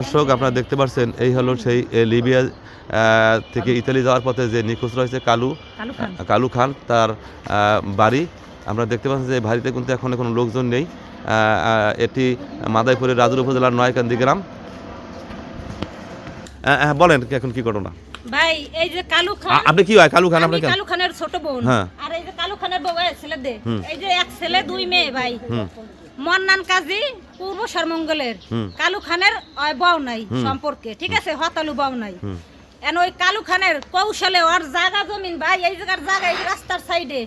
দর্শক আপনারা দেখতে পাচ্ছেন এই হলো সেই লিবিয়া থেকে ইতালি যাওয়ার পথে যে নিখোঁজ রয়েছে কালু কালু খান। তার বাড়ি। আমরা দেখতে পাচ্ছি যে বাড়িতে কিন্তু এখন কোনো লোকজন নেই। এটি মাদাইপুরের রাজুর উপজেলার নয়কান্দি গ্রাম। হ্যাঁ বলেন এখন কি ঘটনা? ভাই এই যে কালু খান আপনি কি হয়? কালু খান আমি আপনাকে কালু খানের ছোট বোন। হ্যাঁ। আর এই যে কালু খানের বউ ছেলে দে এই যে এক ছেলে দুই মেয়ে ভাই। মন্নান কাজী পূর্ব সরমঙ্গলের কালু খানের বউ নাই সম্পর্কে ঠিক আছে? হতালু বউ নাই। এন ওই কালু খানের কৌশলে ওর জায়গা জমিন ভাই এই জায়গার জায়গা এই রাস্তার সাইডে।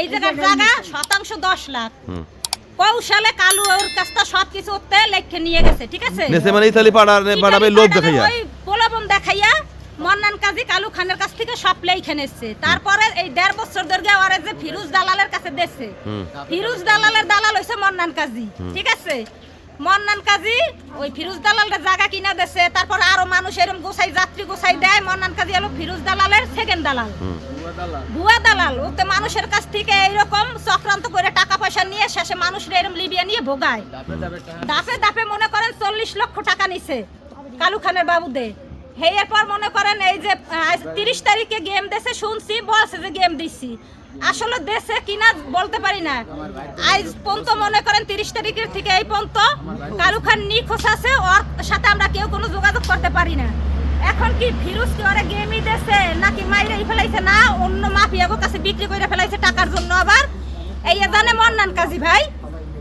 এই জায়গার জায়গা শতাংশ দশ লাখ। কৌশলে কালু ওর কাছটা সব কিছু ওতে লেখে নিয়ে গেছে ঠিক আছে? নেছে মানে ইতালি পাড়া পাড়াবে লোভ দেখাইয়া। ওই প্রলোভন দেখাইয়া মন্নান কাজী কালু খানের কাছ থেকে সব লেখে নিচ্ছে তারপরে এই দেড় বছর ধরে ওরে যে ফিরুজ দালালের কাছে দেছে। ফিরুজ দালালের দালাল হইছে মন্নান কাজী ঠিক আছে? মন্নান কাজী ওই ফিরুজ দালালের জায়গা কিনা দেছে তারপর আরও মানুষ এরকম গোসাই যাত্রী গোসাই দেয়। মন্নান কাজী হলো ফিরুজ দালালের সেকেন্ড দালাল। ভুয়া দালাল। ওতে মানুষের কাছ থেকে এইরকম চক্রান্ত করে টাকা পয়সা নিয়ে শেষে মানুষের এরকম লিবিয়া নিয়ে ভোগায়। দাপে দাপে মনে করেন চল্লিশ লক্ষ টাকা নিছে কালু খানের বাবুদে। হেয়ার পর মনে করেন এই যে তিরিশ তারিখে গেম দেশে শুনছি বলছে যে গেম দিচ্ছি আসলে দেশে কিনা বলতে পারি না। আজ পন্ত মনে করেন তিরিশ তারিখের থেকে এই পন্ত কালু খান নিখোঁজ আছে, ওর সাথে আমরা কেউ কোনো যোগাযোগ করতে পারি না। এখন কি ভিরুস কি ওরা গেমই দেশে নাকি মাইরে ফেলাইছে? না, অন্য মাফিয়াগো কাছে বিক্রি করে ফেলাইছে টাকার জন্য আবার। এই জানে মন্নান কাজী ভাই,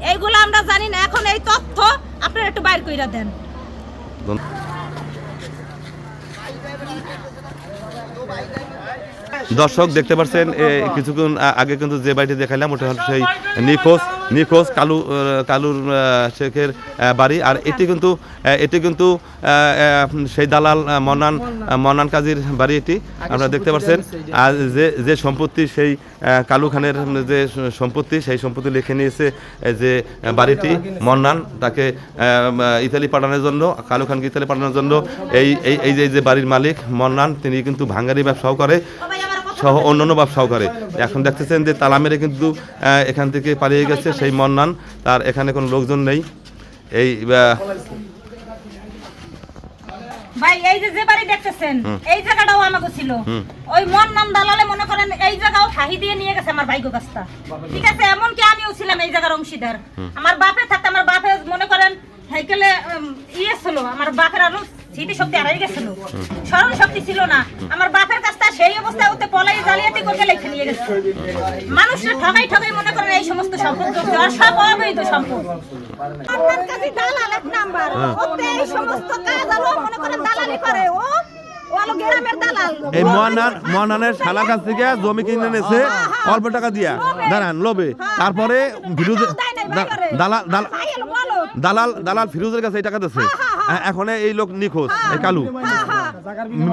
এইগুলো আমরা জানি না। এখন এই তথ্য আপনারা একটু বাইর কইরা দেন। দর্শক দেখতে পাচ্ছেন কিছুক্ষণ আগে কিন্তু যে বাড়িটি দেখাইলাম ওটা হচ্ছে সেই নিখোঁজ নিখোঁজ কালু কালুর শেখের বাড়ি। আর এটি কিন্তু এটি কিন্তু সেই দালাল আহ, মন্নান কাজীর বাড়ি এটি আপনারা দেখতে পাচ্ছেন আর যে যে সম্পত্তি সেই কালু খানের যে সম্পত্তি সেই সম্পত্তি লিখে নিয়েছে যে বাড়িটি মন্নান তাকে ইতালি পাঠানোর জন্য কালু খানকে ইতালি পাঠানোর জন্য। এই এই এই যে বাড়ির মালিক মন্নান তিনি কিন্তু ভাঙ্গারি ব্যবসাও করে। সহ অন্যান্য ব্যবসাও করে। এখন দেখতেছেন যে তালা মেরে কিন্তু এখান থেকে পালিয়ে গেছে সেই মন্নান। তার এখানে কোনো লোকজন নেই। এই ভাই এই যে যে বাড়ি দেখতেছেন এই জায়গাটাও আমাকে ছিল। ওই মন্নান দালালে মনে করেন এই জায়গাও দিয়ে নিয়ে গেছে আমার কাছটা ঠিক আছে এমনকি আমিও ছিলাম এই জায়গার অংশীদার। আমার বাপে থাকতে আমার বাপে মনে করেন সাইকেলে ইয়ে ছিল আমার বাপের আরও স্মৃতি শক্তি হারাই গেছিল স্মরণ শক্তি ছিল না। আমার বাপের কাছটা সেই অবস্থায় ওতে পলাই জালিয়াতি লেখে নিয়ে গেছে। মানুষের ঠগাই ঠগাই মনে করেন এই সমস্ত সম্পদ করছে আর সব অবৈধ সম্পদ। আমার কাছে দালাল এক নাম্বার। ওতে এই সমস্ত কাজ আলো মনে করেন দালালি করে। ও এই মহানানের শালার কাছ থেকে জমি কিনে নিয়েছে অল্প টাকা দিয়া। দাঁড়ান লোবে তারপরে দালাল দালাল দালাল ফিরোজের কাছে এই টাকা দিচ্ছে এখন এই লোক নিখোঁজ এই কালু। হ্যাঁ হ্যাঁ।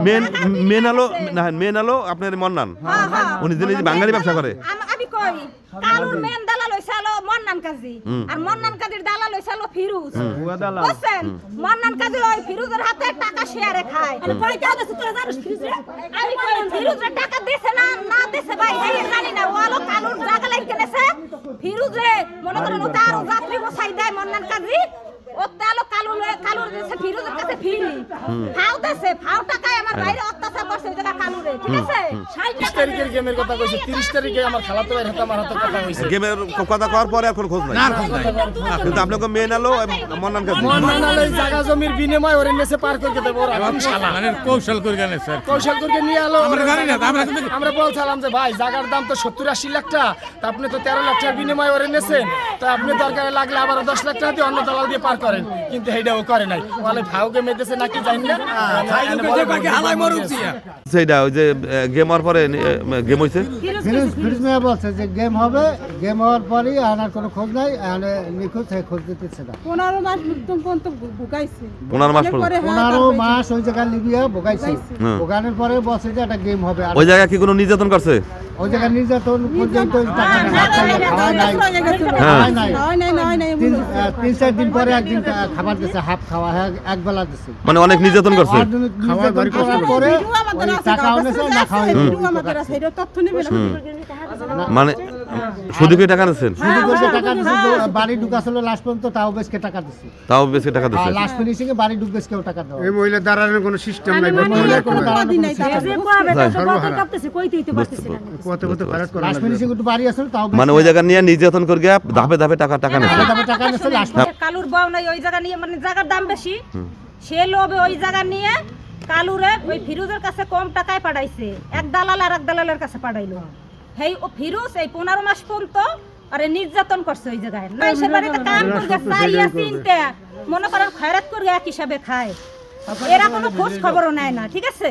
মেন মেন আলো না মেন আলো আপনার মন্নান। হ্যাঁ, হ্যাঁ। উনি যিনি বাঙালি ব্যবসা করে। আমি কই? কালুর মেন দালাল হইছে মন্নান কাজী। আর মন্নান কাজীর দালাল হইছে হলো ফিরুজ। বুঝছেন? মন্নান কাজী ওই ফিরুজের হাতে টাকা শেয়ারে খায়। তোরা জানিস ফিরুজ আমি কই টাকা দিছে না না দিছে ভাই? এই জানি না। ও কালুর জায়গা লাইকে নেছে ফিরুজ রে মনে করেন ও তার যাত্রী বসাই দেয় মন্নান কাজী। কালু কালুর দেশে ফিরুজের কাছে ফিরি। ফাও টাকায় আমার বাইরে অত্যাচার করছে ওই জায়গা কালুরে ঠিক আছে? তিরিশ তারিখের গেমের কথা কইছে তিরিশ তারিখে আমার খালাতো ভাইয়ের হাতে আমার হাতে কথা কইছে। গেমের কথা করার পরে আর কোনো খোঁজ নাই। কিন্তু আপনাকে মেন আলো মন্নান কাছে মন্নানালে জায়গা জমির বিনিময় ওরে নেছে পার করে দেবো ওরা শালা মানে কৌশল করে জানে স্যার। কৌশল করে নিয়ে আলো। আমরা জানি না, আমরা কিন্তু- আমরা বলছিলাম যে ভাই জায়গার দাম তো সত্তর আশি লাখ টাকা তা আপনি তো তেরো লাখ টাকার বিনিময় ওরে নেছেন। তো আপনি দরকারে লাগলে আবার দশ লাখ টাকা দিয়ে অন্য দালাল দিয়ে পার করেন কিন্তু এইটা ও করে নাই। বলে ভাউকে মেতেছে নাকি জানি না। সেইটা ওই যে গেমার পরে গেম হয়েছে ফিরোজ ফিরোজ মিয়া বলছে যে গেম হবে গেম হওয়ার পরেই আনার কোনো খোঁজ নাই আনে নিখোঁজ হয়ে খোঁজ দিতেছে না। পনেরো মাস পর্যন্ত ভুগাইছে। পনেরো মাস হ্যাঁ, পনেরো মাস ওই জায়গায় লিবিয়া ভোগাইছে। হুম। পরে বলছে যে একটা গেম হবে। ওই জায়গায় কি কোনো নির্যাতন করছে? ওই জায়গায় নির্যাতন পর্যন্ত হ্যাঁ, হয়ে। হ্যাঁ। হয় হয় তিন তিন চার দিন পরে একদিন খাবার দিচ্ছে হাফ খাওয়া হ্যাঁ, এক বেলা দিচ্ছে মানে অনেক নির্যাতন করছে। করার পরে টাকা না আছে, আছে। মানে শুধু কি টাকা শুধু করছে টাকা দিচ্ছে বাড়ি ঢুকাছিল লাস্ট পর্যন্ত তাও বেশকে টাকা দিচ্ছে তাও বেশি টাকা আর দিচ্ছেন লাস্ট ফিনিশিং এ বাড়ি টাকা দেওয়া এই মহিলা দাঁড়ানোর কোনো সিস্টেম নাই মহিলার কোনো দাঁড়ানোর দিন কোনো নাই। নেই। কত কত খরচ করা লাস্ট ফিনিশিং একটু বাড়ি আসলে তাও মানে ওই জায়গা নিয়ে নির্যাতন করে গিয়ে ধাপে ধাপে টাকা টাকা নিচ্ছে দামে টাকা নিচ্ছে লাস্ট কালুর বউ নাই ওই জায়গা নিয়ে মানে জায়গার দাম বেশি। সে লোভে ওই জায়গা নিয়ে কালুরে ওই ফিরুজের কাছে কম টাকায় পাঠাইছে এক দালাল আর এক দালালের কাছে পাঠাইলো হেই ও ফিরুজ এই পনেরো মাস পর্যন্ত আরে নির্যাতন করছে ওই জায়গায় মানুষের বাড়িতে কাম করবে চাইয়া চিনতে মনে করেন খয়রাত করে এক হিসাবে খায় এরা কোনো খোঁজ খবরও নেয় না ঠিক আছে?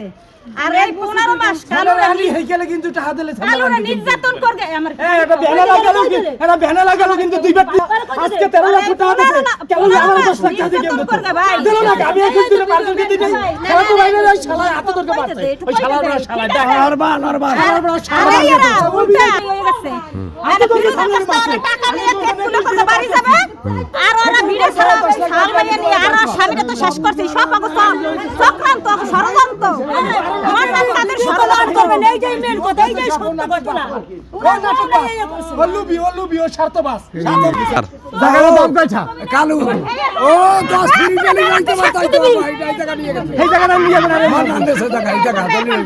আর এই পনেরো মাস কালুরে হেইকেলে কিন্তু টাকা দিলে কালুরে নির্যাতন করবে আমার এটা বেহানা লাগালো এটা বেহানা লাগালো কিন্তু দুই ব্যক্তি। আজকে তেরো লাখ টাকা দিছে কেমন আমার দশ লাখ টাকা দিয়ে কেমন দিল না আমি এখন দিলে পাঁচজনকে দিলে খেলা তো বাইরে ওই শালা এত দরকার পাচ্ছে ওই শালা বড় শালা নরবা নরবা নরবা শালা আরে এরা উল্টা হয়ে গেছে। আরে টাকা নিয়ে কেক তুলে বাড়ি যাবে। আর ওরা ভিড়ে ছাড়া ছাড় মাইয়া নিয়ে আর ওর স্বামীরা তো শেষ করছে। সব অগো সব চক্রান্ত, অগো ষড়যন্ত্র। আমার নাম তাদের ষড়যন্ত্র। ও স্বার্থবাস দাম কয়টা কালু ও 10 গেলে যাইতে তো এই জায়গা নিয়ে গেছে এই জায়গাটা নিয়ে যাবেন আরে মান মান দেশে জায়গা এই জায়গা দলিল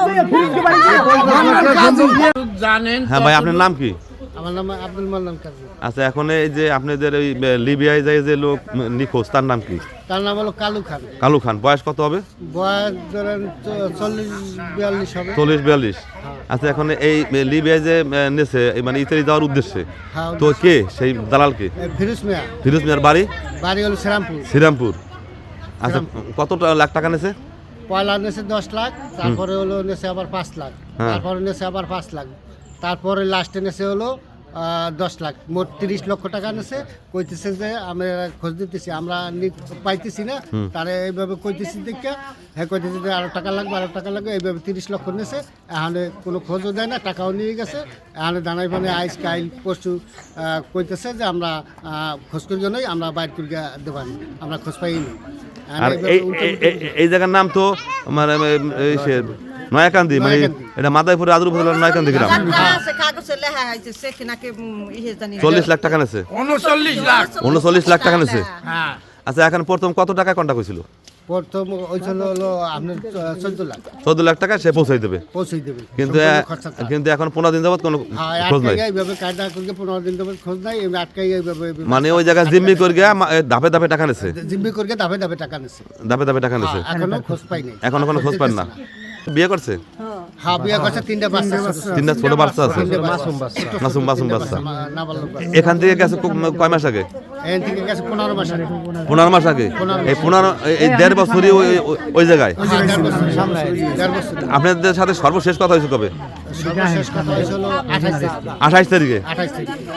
হয়ে হ্যাঁ ভাই আপনার নাম কি? আমার নাম আব্দুল মান্নান কাজী। আচ্ছা এখন এই যে আপনাদের ওই আহ, লিবিয়ায় যায় যে লোক নিখোঁজ তার নাম কি? তার নাম হলো কালু খান। কালু খান। বয়স কত হবে? বয়স ধরেন চল্লিশ বিয়াল্লিশ হবে। চল্লিশ বিয়াল্লিশ। আচ্ছা এখন এই লিবিয়ায় যে নেছে মানে ইতালি যাওয়ার উদ্দেশ্যে হ্যাঁ, তো কে? সেই দালাল কে? ফিরোজ মিয়া। ফিরোজ মিয়ার বাড়ি? বাড়ি হলো শ্রীরামপুর। শ্রীরামপুর। আচ্ছা কত লাখ টাকা নেছে? পয়লা নেছে দশ লাখ তারপরে হলো নেছে আবার পাঁচ লাখ হ্যাঁ। তারপরে নেছে আবার পাঁচ লাখ তারপরে লাস্টে নেছে হলো দশ লাখ মোট তিরিশ লক্ষ টাকা নেছে কইতেছে যে আমরা খোঁজ দিতেছি আমরা পাইতেছি না তারা এইভাবে কইতেছি দেখে হ্যাঁ কইতেছে যে আরও টাকা লাগবে আরও টাকা লাগবে এইভাবে তিরিশ লক্ষ নেছে এখানে কোনো খোঁজও দেয় না টাকাও নিয়ে গেছে এখানে দানাই বানে আইস কাইল পরশু কইতেছে যে আমরা খোঁজ করি জন্যই আমরা বাইর করে দেবান আমরা খোঁজ পাইনি আর এই জায়গার নাম তো মানে নয়াকান্দি মানে এটা মাদাইপুরে আদর উপজেলার নয়াকান্দি গ্রাম। ইয়ে। চল্লিশ লাখ টাকা নেছে। উনচল্লিশ লাখ। উনচল্লিশ লাখ টাকা নেছে। হ্যাঁ আচ্ছা এখন প্রথম কত টাকা কন্টাক্ট হয়েছিল? প্রথম হয়েছিল হলো আপনার চোদ্দ লাখ। চোদ্দ লাখ টাকা সে পৌঁছাই দেবে। কিন্তু। কিন্তু এখন পনেরো দিন যাবত কোনো হ্যাঁ খোঁজ নাই। এইভাবে কায়দা করে পনেরো দিন খোঁজ নাই আটকাই এইভাবে মানে ওই জায়গায় জিম্মি করে গিয়া ধাপে ধাপে টাকা নেছে। জিম্মি করে ধাপে ধাপে টাকা নিচ্ছে ধাপে ধাপে টাকা নেছে। এখনও খোঁজ পাই নাই। এখনও কোনো খোঁজ পান না। বিয়ে করছে? হ্যাঁ বিয়ে করছে তিনটা বাচ্চা ছোট ছোট। তিনটা ছোট বাচ্চা আছে। মাসুম বাচ্চা। মাসুম মাসুম বাচ্চা। এখান থেকে গেছে কয় মাস আগে? পনেরো মাস আগে। এই পনেরো এই- দেড় বছরই ওই- জায়গায়? আপনাদের সাথে সর্বশেষ কথা হয়েছে কবে? তারিখ। আঠাইশ তারিখে।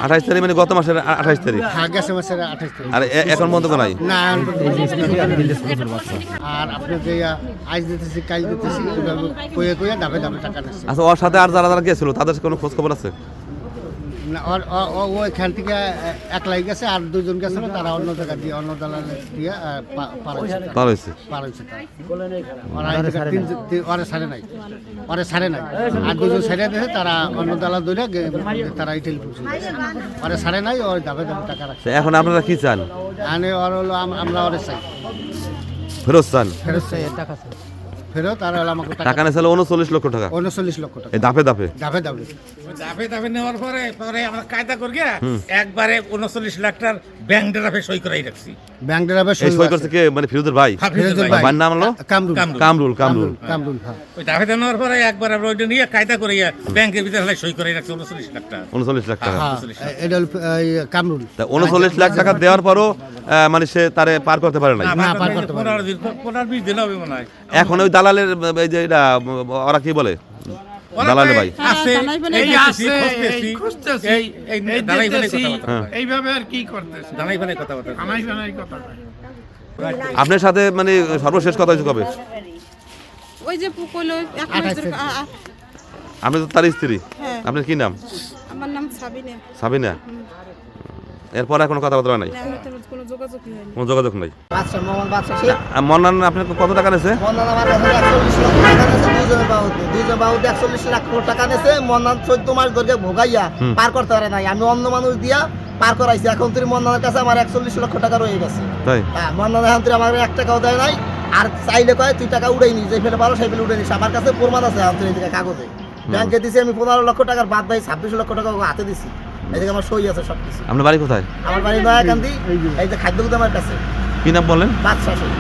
আঠাইশ তারিখ। মানে গত মাসের আঠাইশ তারিখ? হ্যাঁ মাসের আর এখন বন্ধ নাই? আর আপনি যে আজ দিতেছি কাজ দিতেছি কয়ে কয়ে ধাপে ধাপে টাকা আচ্ছা ওর সাথে আর যারা যারা গেছিল তাদের কোনো খোঁজ খবর আছে? না, ওর- ও- ও- ও এখান থেকে একলাই গেছে আর দুজন গেছিল তারা অন্য জায়গা দিয়ে অন্য দালালে দিয়ে পার হয়েছে তারা। পার হয়েছে। ওরা ওরে ছাড়ে নাই। ওরে ছাড়ে নাই। আর দুজন ছেড়ে দিয়েছে তারা অন্য দালাল ধরে তারা ইটেল গেছে ওরে ছাড়ে নাই ওই দাবে দাবে টাকা রাখছে। এখন আপনারা কি চান? আনে ওর হলো আমরা ওরে চাই। ফেরত চান? ফেরত চাই। টাকা চাই। ফেরত আর হলো আমাকে টাকা নিয়েছিল উনচল্লিশ লক্ষ টাকা। উনচল্লিশ লক্ষ টাকা। এই ধাপে ধাপে। দাপে দাপে দাবে নেওয়ার পরে পরে আমরা কায়দা করি একবারে উনচল্লিশ লাখ টাকার ব্যাংক ড্রাফে সই করাই রাখছি। ব্যাংক ড্রাইভার এই সই করছে। কে? মানে ফিরোজের ভাই? হ্যাঁ, ফিরোজের ভাই। ভাইয়ের নাম হলো? কামরুল। কামরুল। কামরুল কামরুল। হ্যাঁ। ওই পরে একবার আমরা ওইটা নিয়ে কায়দা করিয়া ব্যাংকের ভিতরে হলে সই করাই রাখছি উনচল্লিশ লাখ টাকা। উনচল্লিশ লাখ টাকা। হ্যাঁ এটা হলো কামরুল। তা উনচল্লিশ লাখ টাকা দেওয়ার পরও আহ, মানে সে তারে পার করতে পারে নাই? না, পার করতে পারে না। পনেরো দিন বিশ দিন হবে মনে হয়। এখন ওই দালালের এই যে এটা ওরা কি বলে? তো ভাই। এই আছে এই খুঁজতেছি, এই এই এই এই দালাই হ্যাঁ। এইভাবে আর কি করতেছে? দালাই বানাই কথাবার্তা আমাই বানাই কথা আপনার সাথে মানে সর্বশেষ কথা হয়েছে কবে? ওই যে এক আপনি তো তার স্ত্রী। হ্যাঁ। আপনার কি নাম? আমার নাম সাবিনা। সাবিনা। এরপর আর কোনো কথাবার্তা নাই? কোনো যোগাযোগই হয়নি। কোনো যোগাযোগ নাই? আপনার কত টাকা নেছে আমার কাছে একচল্লিশ লক্ষ টাকা নেছে দুজনের বাহুতে। দুজন বাহুতে একচল্লিশ লাখ টাকা নেছে মন্নান চোদ্দ মাস ধরে ভোগাইয়া পার করতে পারে নাই। আমি অন্য মানুষ দিয়া পার করাইছি। এখন তুই মন্নানের কাছে আমার একচল্লিশ লক্ষ টাকা রয়ে গেছে। তাই? হ্যাঁ মন্নান এখন তুই আমার এক টাকাও দেয় নাই। আর চাইলে কয় তুই টাকা উড়াই নি যে ফেলে পারো সেই ফেলে উড়ে নিস। আমার কাছে প্রমাণ আছে এখন তুই কাগজে। ব্যাংকে দিছি আমি পনেরো লক্ষ টাকার বাদ ভাই ছাব্বিশ লক্ষ টাকা হাতে দিছি। এদিকে আমার সই আছে সব কিছু আপনার বাড়ি কোথায়? আমার বাড়ি দয়াকান্দি এই যে খাদ্য আমার কাছে। কি নাম বলেন বাদশা সই।